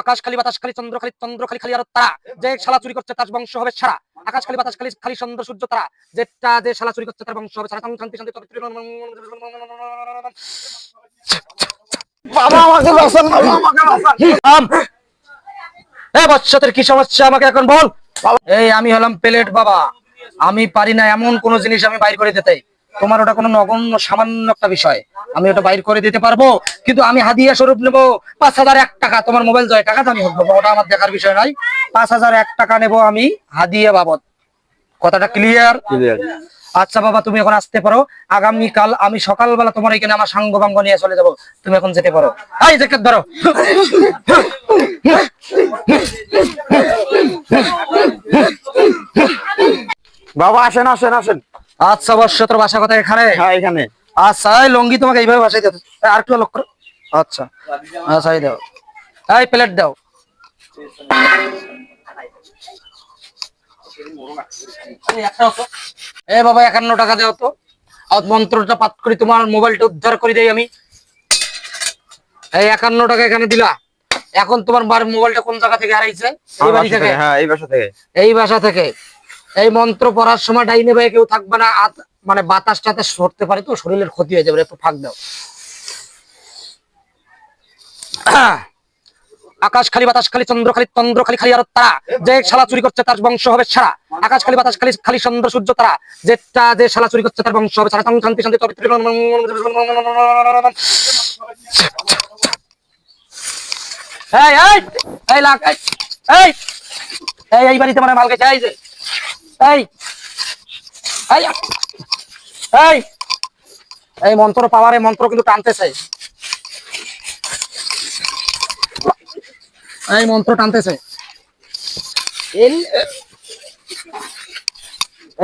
আকাশ খালি বাতাস খালি চন্দ্র খালি চন্দ্র খালি খালি আর তারা। যে শালা চুরি করছে তার বংশ হবে সারা। আকাশ খালি বাতাস খালি খালি চন্দ্র সূর্য তারা। যেটা যে শালা চুরি করছে তার বংশ হবে সারা। শান্তি শান্তি বাবা আমাকে বাঁচান বাবা। আমাকে বাঁচান। এ বৎসতের কি সমস্যা? আমাকে এখন বল। এই আমি হলাম প্লেট বাবা। আমি পারি না এমন কোন জিনিস আমি বাইর করে দিতে। তোমার ওটা কোনো নগণ্য সামান্য একটা বিষয়। আমি ওটা বাইর করে দিতে পারব কিন্তু আমি হাদিয়া স্বরূপ নেব পাঁচ হাজার এক টাকা তোমার মোবাইল জয় টাকা দামি হোক ওটা আমার দেখার বিষয় নয়। পাঁচ হাজার এক টাকা নেব আমি হাদিয়া বাবদ। কথাটা ক্লিয়ার আচ্ছা বাবা তুমি এখন আসতে পারো। আগামী কাল আমি সকালবেলা তোমার এখানে আমার সাঙ্গ বাঙ্গ নিয়ে চলে যাব। তুমি এখন যেতে পারো। এই জ্যাকেট ধরো। বাবা আসেন আসেন আসেন। আচ্ছা বর্ষ তোর বাসা কথা এখানে? হ্যাঁ এখানে। আচ্ছা এই লঙ্গি তোমাকে এইভাবে বাসাই দিতে আর একটু লক্ষ্য আচ্ছা। আচ্ছা এই দাও। এই প্লেট দাও। এ বাবা একান্ন টাকা দাও তো। মন্ত্রটা পাঠ করি তোমার মোবাইলটা উদ্ধার করে দেই আমি। এই একান্ন টাকা এখানে দিলা। এখন তোমার মোবাইলটা কোন জায়গা থেকে হারাইছে? এই বাড়ি থেকে হ্যাঁ এই বাসা থেকে। এই বাসা থেকে। এই মন্ত্র পড়ার সময় ডাইনে ভাই কেউ থাকবে না মানে বাতাস টাতাস সরতে পারে তো শরীরের ক্ষতি হয়ে যাবে একটু ফাঁক দাও আকাশ খালি বাতাস খালি চন্দ্র খালি চন্দ্র খালি খালি আর তারা যে শালা চুরি করছে তার বংশ হবে সারা আকাশ খালি বাতাস খালি খালি চন্দ্র সূর্য তারা যেটা যে শালা চুরি করছে তার বংশ হবে সারা শান্তি শান্তি পবিত্র এই এই এই লাগ এই এই এই বাড়িতে মানে মাল গেছে এই যে এই এই এই এই মন্ত্র পাওয়ারে মন্ত্র কিন্তু টানতেছে। এই মন্ত্র টানতেছে। এই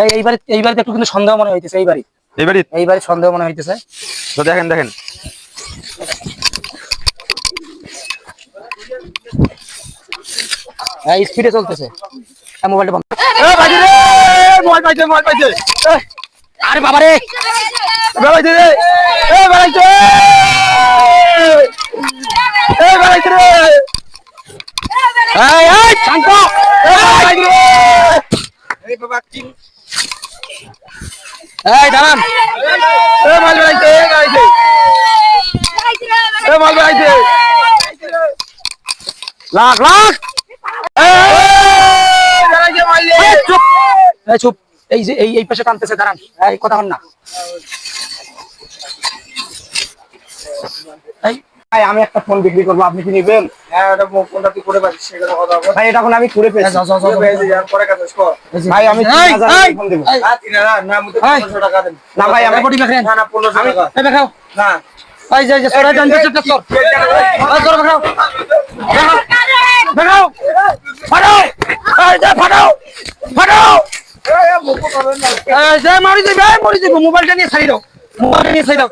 এই এই এই একটু কিন্তু সন্দেহ মনে হইতেছে এই এই এই সন্দেহ মনে হইতেছে। তো দেখেন দেখেন। এই স্পিডে চলতেছে। মোবাইলটা বন্ধ। মোবাইল পাইছে মোবাইল পাইছে। আরে বাবা রে পাইছে রে। এ বাড়াইছে। এ বাড়াইছে রে। এই এই শান্ত। বাড়াইছে এই বাবা কি? এই দাঁড়ান। এ মাল বাড়াইছে এ বাড়াইছে। এ মাল বাড়াইছে। লাখ লাখ এ বাড়াইছে মাল এই, চুপ এই চুপ এই যে এই এই পাশে টানতেছে দাঁড়ান এই কথা হন না ভাই আমি একটা ফোন বিক্রি করব আপনি কি নেবেন হ্যাঁ এটা ফোনটা তুই করে পাচ্ছিস সেটা কথা বল ভাই এটা আমি করে পেয়েছি পরে কাজ কর ভাই আমি এই, 3000 টাকা এই, ফোন দেব না না মুতে এই। 1500 টাকা দেন না ভাই আমি কোটি রাখেন। না না 1500 টাকা এই দেখাও না এই যে এই সরাই টানতে চেষ্টা কর এই দেখাও দেখাও ফাটাও এই যে ফাটাও ফাটাও এই যে মারি দিবে মারি দিবে মোবাইলটা নিয়ে ছাড়ি দাও মোবাইলটা নিয়ে ছাড়ি দাও